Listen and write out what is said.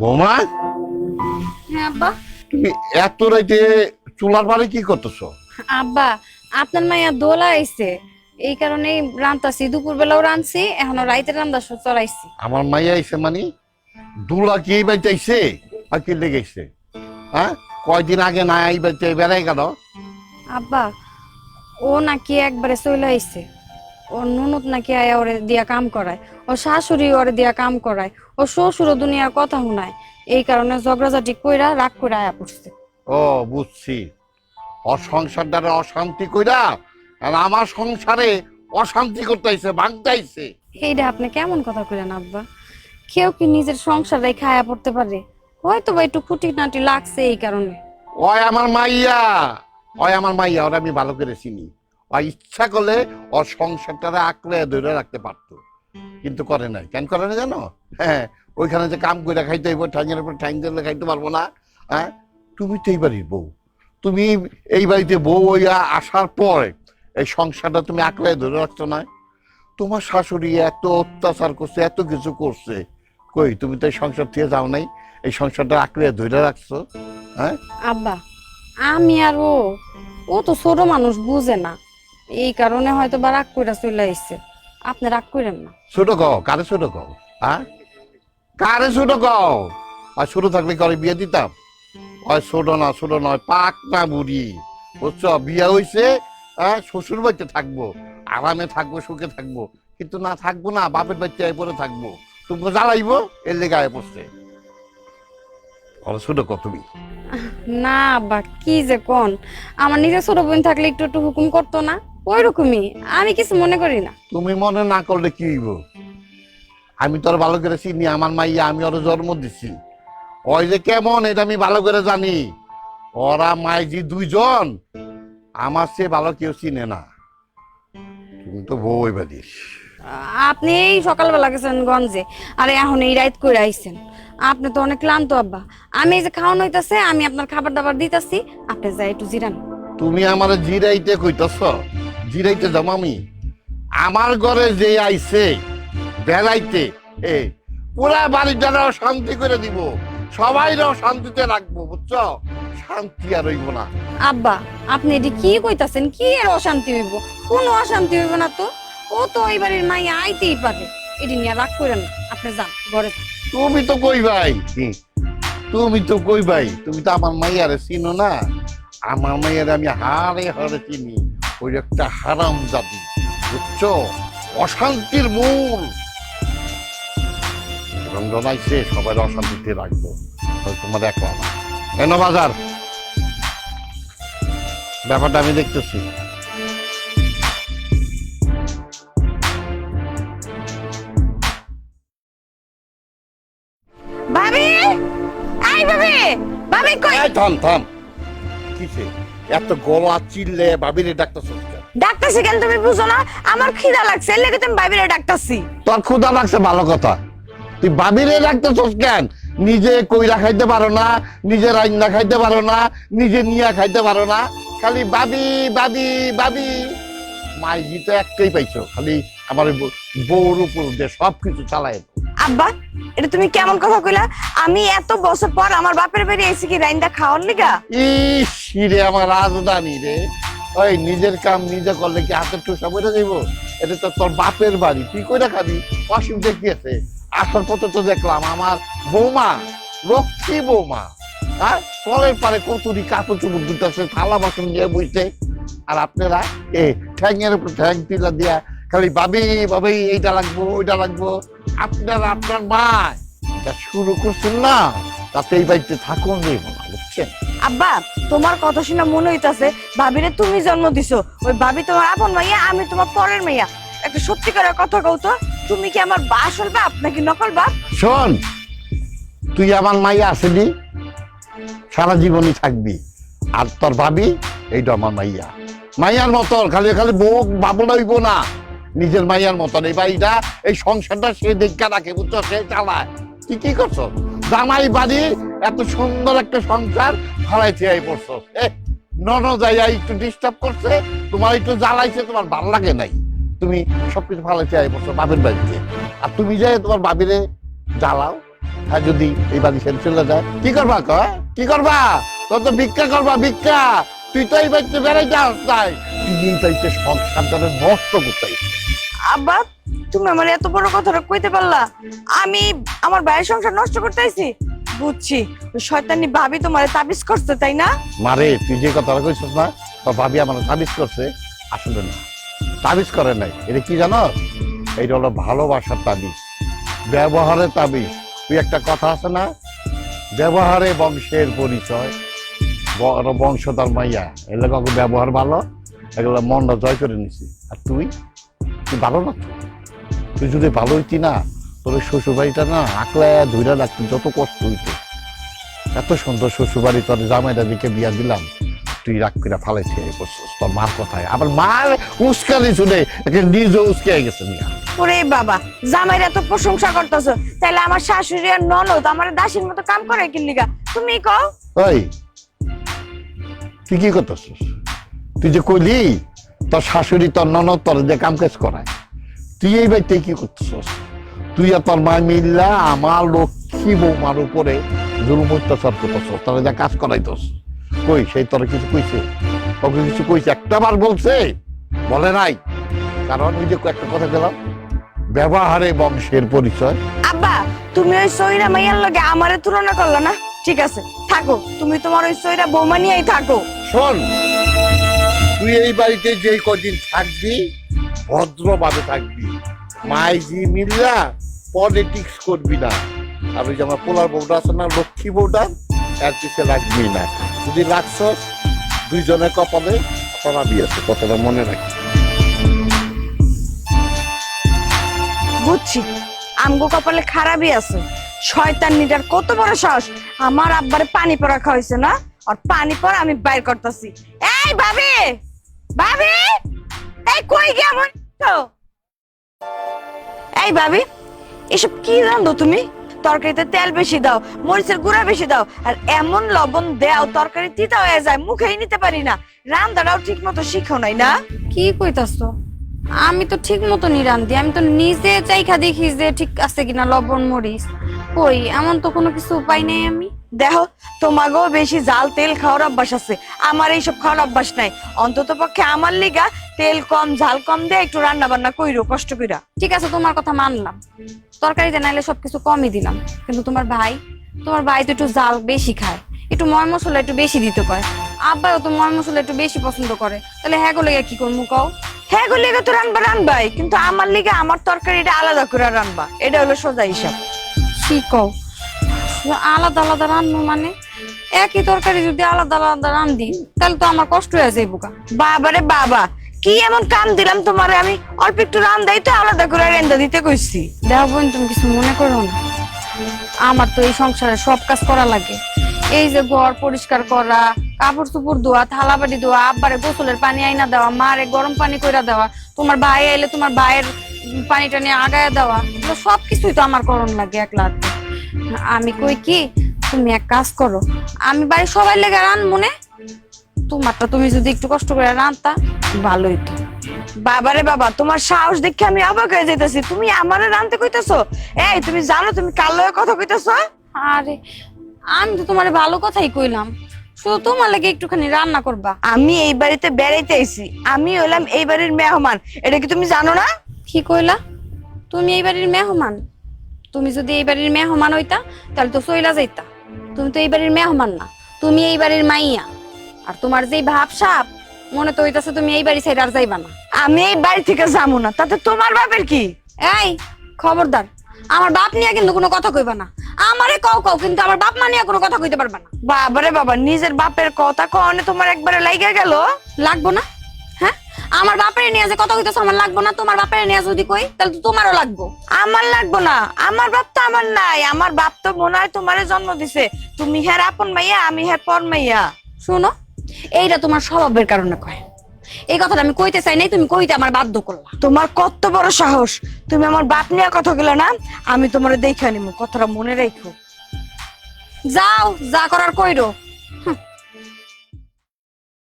বৌমা? হ্যাঁ আব্বা। তুমি এত রাইতে চুলার পারে কি করতেছো? আব্বা আপনার মাইয়া দোলা আইছে। এই কারণে রান্তাছি দুপুর বেলাও রানছি এখনও রাইতে রান্দা চড়াইছি। আমার মাইয়া আইছে মানে? দুলা কি এই বাড়িতে আইছে? আর কি লেগেছে হ্যাঁ? কয়দিন আগে না এই বাড়িতে বেড়াই গেল? আব্বা ও নাকি একবারে চলে আইছে। ওর ননদ নাকি আয়া ওরে দিয়া কাম করায়। ও শাশুড়ি ওরে দিয়া কাম করায়। ও শ্বশুরও দুনিয়ার কথা শুনায়। এই কারণে ঝগড়াঝাটি কইরা রাগ কইরা আয়া পড়ছে। ও বুঝছি। ওর সংসার দ্বারা অশান্তি কইরা আর আমার সংসারে অশান্তি করতে আইছে ভাঙতে আইছে। এইটা আপনি কেমন কথা কইলেন আব্বা? কেউ কি নিজের সংসারে খায়া পড়তে পারে? হয়তো বা একটু খুঁটি নাটি লাগছে এই কারণে। ওই আমার মাইয়া ওই আমার মাইয়া ওরা আমি ভালো করে চিনি। ও ইচ্ছা করলে ওর সংসারটারে আঁকড়ে ধরে রাখতে পারতো। কিন্তু করে নাই। কেন করে না জানো? হ্যাঁ ওইখানে যে কাম করে খাইতে হইব, ঠ্যাঙের উপর ঠ্যাং দিলে খাইতে পারব না হ্যাঁ? তুমি তো এই বাড়ির বউ। তুমি এই বাড়িতে বউ হইয়া আসার পর এই সংসারটা তুমি আঁকড়ে ধরে রাখছো না? তোমার শাশুড়ি এত অত্যাচার করছে, এত কিছু করছে। কই, তুমি তো এই সংসার থেকে যাও নাই, এই সংসারটা আঁকড়ে ধরে রাখছো হ্যাঁ? আব্বা, আমি আর ও তো ছোট মানুষ, বুঝে না। এই কারণে হয়তো বা রাগ কইরা চলে আইছে। আপনি রাগ করেন না। ছোট কও কারে ছোট কও? হ্যাঁ কারে ছোট কও? আর ছোট থাকলে করে বিয়ে দিতাম? ওই ছোট না ছোট নয় পাক না বুড়ি। বুঝছ? বিয়ে হইছে হ্যাঁ শ্বশুর বাড়িতে থাকব আরামে থাকব সুখে থাকব। কিন্তু না থাকব না বাপের বাড়িতে আয় পরে থাকব। তুমি জ্বালাইবো এর লেগে আয় পড়ছে। ছোট কও তুমি। না আব্বা কি যে কোন? আমার নিজের ছোট বোন থাকলে একটু একটু হুকুম করতো না। ওই রকমই। আমি কিছু মনে করি না। তুমি মনে না করলে কি হইব? আমি তোর ভালো করে চিনি আমার মাইয়া আমি ওর জন্ম দিছি। ওই যে কেমন এটা আমি ভালো করে জানি। ওরা মাইজি দুইজন আমার চেয়ে ভালো কেউ চিনে না। তুমি তো বউ এবাদিস আপনি এই সকালবেলা গেছেন গঞ্জে আর এখন এই রাইত করে আইছেন। আপনি তো অনেক ক্লান্ত আব্বা। আমি এই যে খাওয়ানো হইতাছে আমি আপনার খাবার দাবার দিতাছি আপনি যাই একটু জিরান। তুমি আমার জিরাইতে কইতাছ? জিরাইতে যাম আমি আমার ঘরে যে আইছে বেড়াইতে এ পুরা বাড়িটারা শান্তি করে দিব। সবাই শান্তিতে রাখব বুঝছ? শান্তি আর হইব না। আব্বা আপনি এটি কি কইতাছেন? কি এর অশান্তি হইব? কোনো অশান্তি হইব না তো? ও তো ওই বাড়ির মাইয়া আইতেই পারে। এটি নিয়ে রাগ করেন। আপনি যান ঘরে তুমি তো কই ভাই? তুমি তো কই ভাই? তুমি তো আমার মাইয়ারে চিনো না? আমার মাইয়ারে আমি হারে হারে চিনি। ওই একটা হারাম জাতি বুঝছ? অশান্তির মূল। রমজান আইসে সবাই অশান্তিতে রাখব। তোমার একলা না কেন বাজার ব্যাপারটা আমি দেখতেছি। ভাবি? আই ভাবি। ভাবি কই? থাম থাম। কিসে? এত গলা চিল্লে বাবিরে ডাক্তার ডাক্তারছি কেন তুমি বুঝো না? আমার খিদা লাগছে এর লেগে তুমি ভাবিরে ডাক্তারছি তোর ক্ষুদা লাগছে ভালো কথা। তুই বাবিরে রাখতেছস কেন? নিজে কইরা খাইতে পারো না নিজে রান্না খাইতে পারো না নিজে নিয়া খাইতে পারো না। খালি বাবি বাবি বাবি মাইজি তো একটাই পাইছো খালি আমার বউ- বউর উপর দিয়ে সবকিছু চালায়। আব্বা, এটা তুমি কেমন কথা কইলা? আমি এত বছর পর আমার বাপের বাড়ি এসে কি রাইন্দা খাওয়ার লিগা? ইস রে আমার রাজধানী রে। ওই নিজের কাম নিজে করলে কি হাতের টুসা বলে যাইব? এটা তো তোর বাপের বাড়ি। তুই কইরা খাবি? অসুবিধা কি আছে আসার পথে তো দেখলাম, আমার বৌমা, লক্ষ্মী বৌমা। হ্যাঁ কলের পারে কতুরি কাপড় চুপুর দিতেছে থালা বাসন নিয়ে বইছে। আর আপনারা এ ঠ্যাংয়ের উপর ঠ্যাং তিলা দিয়া খালি ভাবি ভাবি এইটা লাগবো ওইটা লাগবো। আপনারা আপনার মা যা শুরু করছেন না তাতে এই বাড়িতে থাকুন বুঝছেন? আব্বা তোমার কথা শুনে মনে হইতাছে ভাবিরে তুমি জন্ম দিছো। ওই ভাবি তোমার আপন মাইয়া আমি তোমার পরের মাইয়া। একটা সত্যিকারের কথা কও তো তুমি কি আমার বা আসল বাপ নাকি নকল বাপ? শোন তুই আমার মাইয়া আসেনি সারা জীবনই থাকবি। আর তোর ভাবি এইটা আমার মাইয়া। মাইয়ার মতন খালি খালি বউ হইব না। নিজের মাইয়ার মতন। এই বাড়িটা, এই সংসারটা সে দেখা রাখে, বুঝছ? সে চালায়। তুই কি করছ? জামাই বাড়ি, এত সুন্দর একটা সংসার ফালাই থিয়াই পড়ছো। নন যাইয়া একটু ডিস্টার্ব করছে, তোমার একটু জ্বালাইছে, তোমার ভালো লাগে নাই। তুমি সবকিছু ফালাই থিয়াই পড়ছো বাপের বাড়িতে। আর তুমি যাই তোমার বাবিরে জ্বালাও, আর যদি এই বাড়ি ছেড়ে চলে যায়, কি করবা ক কি করবা? তোর তো ভিক্ষা করবা, ভিক্ষা। তুই তো এই বাড়িতে বেড়াই যাস তাই এই বাড়িতে সংসারটারে নষ্ট করতে আব্বা, তুমি আমার এত বড় কথাটা কইতে পারলা? আমি আমার ভাইয়ের সংসার নষ্ট করতে আইছি? বুঝছি শয়তানি ভাবি তোমারে তাবিজ করছে, তাই না? মারে, তুই যে কথাটা কইছিস না, তোর ভাবি আমার তাবিজ করছে, আসলে না। তাবিজ করে নাই, এটা কি জানো? এইটা হলো ভালোবাসার তাবিজ, ব্যবহারের তাবিজ। তুই একটা কথা আছে না? ব্যবহারে বংশের পরিচয়। বড় বংশধর মাইয়া, এগুলো ব্যবহার ভালো? এগুলো মনটা জয় করে নিছি। আর তুই? তুই ভালো না? তো। তুই যদি ভালো হইতি না তোর ওই শ্বশুর বাড়িটা না আকলা ধুইরা রাখতি যত কষ্ট হইতো। এত সুন্দর শ্বশুর বাড়ি তোর জামাইটা দিকে বিয়া দিলাম তুই রাগ করে ফালাই ছেড়ে করছিস তোর মার কথায়। আবার মার উস্কানি শুনে নিজে উস্কে গেছে মিয়া। ওরে বাবা জামাইর এত প্রশংসা করতেছো তাইলে আমার শাশুড়ি আর ননদ আমার দাসীর মতো কাম করে কি লিগা? তুমি কও। ওই তুই কি করতেছিস? তুই যে কইলি তোর শাশুড়ি তোর ননদ তোর যে কাম কাজ করায়। তুই এই বাড়িতে কি করতেছিস তুই আর তোর মা মিল্লা আমার লক্ষ্মী বৌমার উপরে জুলুম অত্যাচার করতেছ। তোরা যা কাজ করাইতস। কই সেই তোর কিছু কইছে? ওকে কিছু কইছে? একটা বার বলছে বলে নাই। কারণ ওই যে একটা কথা গেলাম ব্যবহারে বংশের পরিচয়। আব্বা তুমি ওই সইরা মাইয়ার লগে আমারে তুলনা করল না? ঠিক আছে থাকো। তুমি তোমার ওই সইরা বৌমা নিয়েই থাকো। শোন তুই এই বাড়িতে যে কদিন থাকবি, ভদ্রভাবে থাকবি। মাইজি মিল্লা পলিটিক্স করবি না। ওই যে আমার পোলার বউটা আছে না, লক্ষ্মী বউটা এর পিছে লাগবি না। যদি লাগছস দুইজনের কপালে খরাবি আছে, কথাটা মনে রাখি। বুঝছি। আমগো কপালে খারাপই আছে। শয়তান নিটার কত বড় সাহস। আমার আব্বারে পানি পড়া খাওয়াইছে না? আর পানি পড়া আমি বাইর করতেছি। এই ভাবি! ভাবি? এই কই কেমন এই ভাবি, এসব কি রান্ধো তুমি? তরকারিতে তেল বেশি দাও, মরিচের গুঁড়া বেশি দাও, আর এমন লবণ দাও, তরকারি তিতা হয়ে যায়, মুখেই নিতে পারি না। রান্নাটাও ঠিক মতো শিখো নাই না? কি কইতাছ? আমি তো ঠিক মতো নিরান্দি আমি তো নিজে চাইখা দেখি যে ঠিক আছে কিনা লবণ, মরিচ। কই, এমন তো কোনো কিছু উপায় নেই আমি? দেখো তোমাকেও বেশি জাল তেল খাওয়ার অভ্যাস আছে। আমার এইসব খাওয়ার অভ্যাস নাই। অন্তত পক্ষে আমার লিগা তেল কম ঝাল কম দিয়ে একটু রান্না বান্না কইরো কষ্ট কইরা। ঠিক আছে তোমার কথা মানলাম। তরকারিতে নাইলে সবকিছু কমই দিলাম। কিন্তু তোমার ভাই তোমার ভাই তো একটু জাল বেশি খায়। একটু ময় মশলা একটু বেশি দিতে কয়। আব্বাও তো ময় মশলা একটু বেশি পছন্দ করে। তাহলে হ্যাঁ গো কি করব কও? হ্যাঁ গো লিগা তো রান্না রানবাই কিন্তু আমার লিগা আমার তরকারিটা আলাদা করে রানবা। এটা হলো সোজা হিসাব। কি কও? আলাদা আলাদা রান্নো মানে? একই তরকারি যদি আলাদা আলাদা রান্ধি তাহলে তো আমার কষ্ট হয়ে যাইব গা। বাবারে বাবা কি এমন কাম দিলাম তোমারে? আমি অল্প একটু রান্দাই তো আলাদা করে রেন্দা দিতে কইছি। দেখো বোন তুমি কিছু মনে করো না। আমার তো এই সংসারে সব কাজ করা লাগে। এই যে ঘর পরিষ্কার করা কাপড় চোপড় ধোয়া থালা বাটি ধোয়া আব্বারে গোসলের পানি আইনা দেওয়া মারে গরম পানি কইরা দেওয়া তোমার ভাই আইলে তোমার ভাইয়ের পানিটা নিয়ে আগায় দেওয়া সব কিছুই তো আমার করণ লাগে একলা হাতে। আমি কই কি? তুমি এক কাজ করো আমি বাড়ি সবাই লেগে রান মনে তোমারটা তুমি যদি একটু কষ্ট করে রান্তা ভালোই তো বাবারে বাবা তোমার সাহস দেখে আমি অবাক হয়ে যাইতেছি। তুমি আমারে রানতে কইতেছো? এই তুমি জানো তুমি কার লগে কথা কইতেছো? আরে আমি তো তোমার ভালো কথাই কইলাম। শুধু তোমার লাগে একটুখানি রান্না করবা। আমি এই বাড়িতে বেড়াইতে আইছি। আমি হলাম এই বাড়ির মেহমান। এটা কি তুমি জানো না? কি কইলা? তুমি এই বাড়ির মেহমান? তুমি যদি এই বাড়ির মেহমান হইতা তাহলে তো সইলা যাইতা। তুমি তো এই বাড়ির মেহমান না। তুমি এই বাড়ির মাইয়া। আর তোমার যেই ভাব সাপ মনে তো হইতাছে তুমি এই বাড়ি সাইড আর যাইবা না। আমি এই বাড়ি থেকে যাব না তাতে তোমার বাপের কি? এই খবরদার। আমার বাপ নিয়ে কিন্তু কোনো কথা কইবা না। আমারে কও কও কিন্তু আমার বাপ মা নিয়ে কোনো কথা কইতে পারবা না। বাবারে বাবা নিজের বাপের কথা কনে তোমার একবারে লাইগা গেল? লাগবো না? আমার বাপের নিয়ে যে কথা কইতেছো আমার লাগবো না? তোমার বাপের নিয়ে যদি কই তাহলে তো তোমারও লাগবো। আমার লাগবো না। আমার বাপ তো আমার নাই। আমার বাপ তো মনে হয় তোমারে জন্ম দিছে। তুমি হ্যাঁ আপন মাইয়া আমি হ্যাঁ পর মাইয়া। শোনো এইটা তোমার স্বভাবের কারণে কয়। এই কথাটা আমি কইতে চাই নাই তুমি কইতে আমার বাধ্য করলা। তোমার কত বড় সাহস। তুমি আমার বাপ নিয়ে কথা গেলে না আমি তোমারে দেখে নিবো কথাটা মনে রেখো যাও যা করার কইরো।